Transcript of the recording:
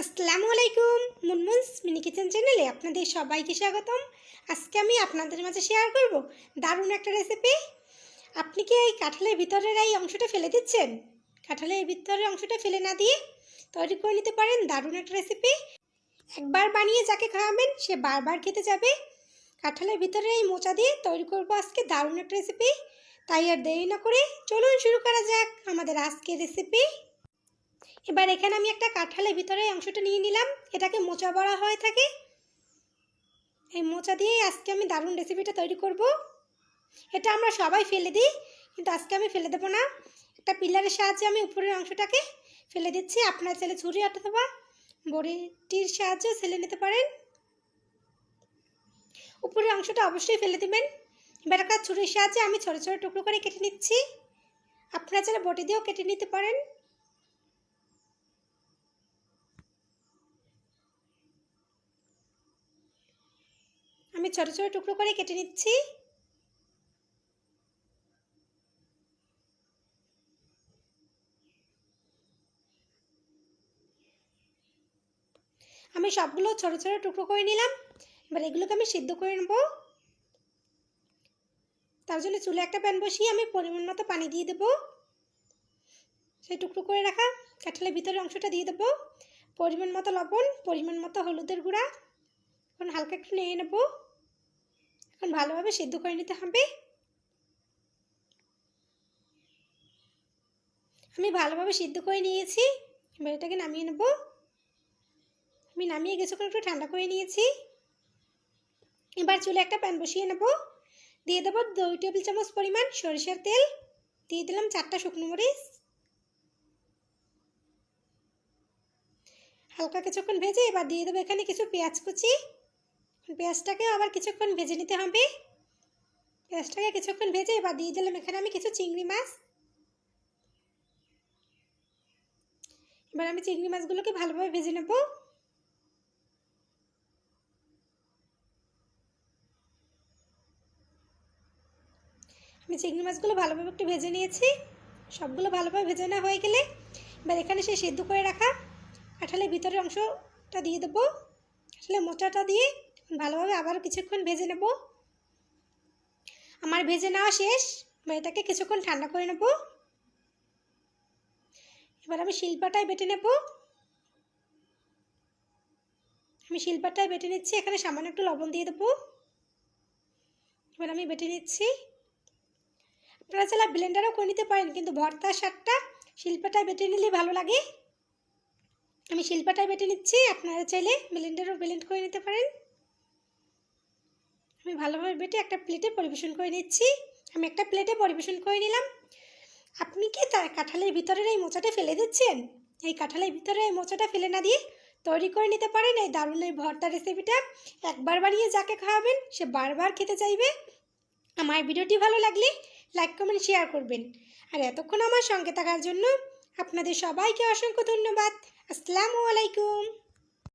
আসসালামু আলাইকুম, মুনমুনস mini kitchen চ্যানেলে আপনাদের সবাইকে স্বাগতম। আজকে আমি আপনাদের মাঝে শেয়ার করব দারুণ একটা রেসিপি আপনি কি এই কাঁঠালের ভিতরের এই অংশটা ফেলে দিচ্ছেন? কাঁঠালের ভিতরের অংশটা ফেলে না দিয়ে তৈরি করে নিতে পারেন দারুণ একটা রেসিপি একবার বানিয়ে যাকে খাওয়াবেন, সে বারবার খেতে যাবে। কাঁঠালের ভিতরে এই মোচা দিয়ে তৈরি করব আজকে দারুণ একটা রেসিপি তাই আর দেরি না করে চলুন শুরু করা যাক আমাদের আজকের রেসিপি এবার এখানে আমি একটা কাঁঠালের ভিতরে অংশটা নিয়ে নিলাম। এটাকে মোচা বড়া হয়ে থাকে। এই মোচা দিয়ে আজকে আমি দারুণ রেসিপিটা তৈরি করব। এটা আমরা সবাই ফেলে দিই, কিন্তু আজকে আমি ফেলে দেবো না। একটা পিলারের সাহায্যে আমি উপরের অংশটাকে ফেলে দিচ্ছি। আপনার ছেলে ছুরি অথবা বড়িটির সাহায্যে ফেলে নিতে পারেন। উপরের অংশটা অবশ্যই ফেলে দিবেন। এবার একটা ছুরির সাহায্যে আমি ছোটো ছোটো টুকরো করে কেটে নিচ্ছি। আপনারা চাইলে বটি দিয়েও কেটে নিতে পারেন। আমি ছোট ছোট টুকরো করে কেটে নিচ্ছি। আমি সবগুলো ছোট ছোট টুকরো করে নিলাম। এবার এগুলোকে আমি সিদ্ধ করে নেব। তার জন্য চুলে একটা প্যান বসিয়ে আমি পরিমাণ মতো পানি দিয়ে দেবো। সেই টুকরো করে রাখা কাঁঠালের ভিতরের অংশটা দিয়ে দেবো। পরিমাণ মতো লবণ, পরিমাণ মতো হলুদের গুঁড়া। এখন হালকা একটু নিয়ে নেব। এখন ভালোভাবে সিদ্ধ করে নিতে হবে। আমি ভালোভাবে সিদ্ধ করে নিয়েছি। এবার এটাকে নামিয়ে নেব। আমি নামিয়ে কিছুক্ষণ একটু ঠান্ডা করে নিয়েছি। এবার চুলে একটা প্যান বসিয়ে নেব। দিয়ে দেবো দুই টেবিল চামচ পরিমাণ সরিষার তেল। দিয়ে দিলাম চারটা শুকনো মরিচ। হালকা কিছুক্ষণ ভেজে এবার দিয়ে দেবো এখানে কিছু পেঁয়াজ কুচি। পেঁয়াজটাকে আবার কিছুক্ষণ ভেজে নিতে হবে। পেঁয়াজটাকে কিছুক্ষণ ভেজে এবার দিয়ে দিলাম এখানে আমি কিছু চিংড়ি মাছ। এবার আমি চিংড়ি মাছগুলোকে ভালোভাবে ভেজে নেব। আমি চিংড়ি মাছগুলো ভালোভাবে একটু ভেজে নিয়েছি। সবগুলো ভালোভাবে ভেজে নেওয়া হয়ে গেলে এবার এখানে সে সেদ্ধ করে রাখা কাঁঠালের ভিতরের অংশটা দিয়ে দেবো। কাঁঠালের মোচাটা দিয়ে ভালোভাবে আবার কিছুক্ষণ ভেজে নেব। আমার ভেজে নেওয়া শেষ। এটাকে কিছুক্ষণ ঠান্ডা করে নেব। এবার আমি শিল্পাটায় বেটে নেব। আমি শিল্পাটায় বেটে নিচ্ছি। এখানে সামান্য একটু লবণ দিয়ে দেবো। এবার আমি বেটে নিচ্ছি। আপনারা চাইলে ব্লেন্ডারও করে নিতে পারেন, কিন্তু ভর্তার স্বাদটা শিল্পাটায় বেটে নিলে ভালো লাগে। আমি শিল্পাটায় বেটে নিচ্ছি। আপনারা চাইলে ব্লেন্ডারও ব্লেন্ড করে নিতে পারেন। আমি ভালোভাবে বেটে একটা প্লেটে পরিবেশন করে নিচ্ছি। আমি একটা প্লেটে পরিবেশন করে নিলাম। আপনি কি তার কাঁঠালের ভিতরের এই মোচাটা ফেলে দিচ্ছেন? এই কাঁঠালের ভিতরে এই মোচাটা ফেলে না দিয়ে তৈরি করে নিতে পারেন এই দারুণ এই ভর্তা রেসিপিটা একবার বানিয়ে যাকে খাওয়াবেন, সে বারবার খেতে চাইবে। আমার ভিডিওটি ভালো লাগলে লাইক কমেন্ট শেয়ার করবেন। আর এতক্ষণ আমার সঙ্গে থাকার জন্য আপনাদের সবাইকে অসংখ্য ধন্যবাদ। আসসালামু আলাইকুম।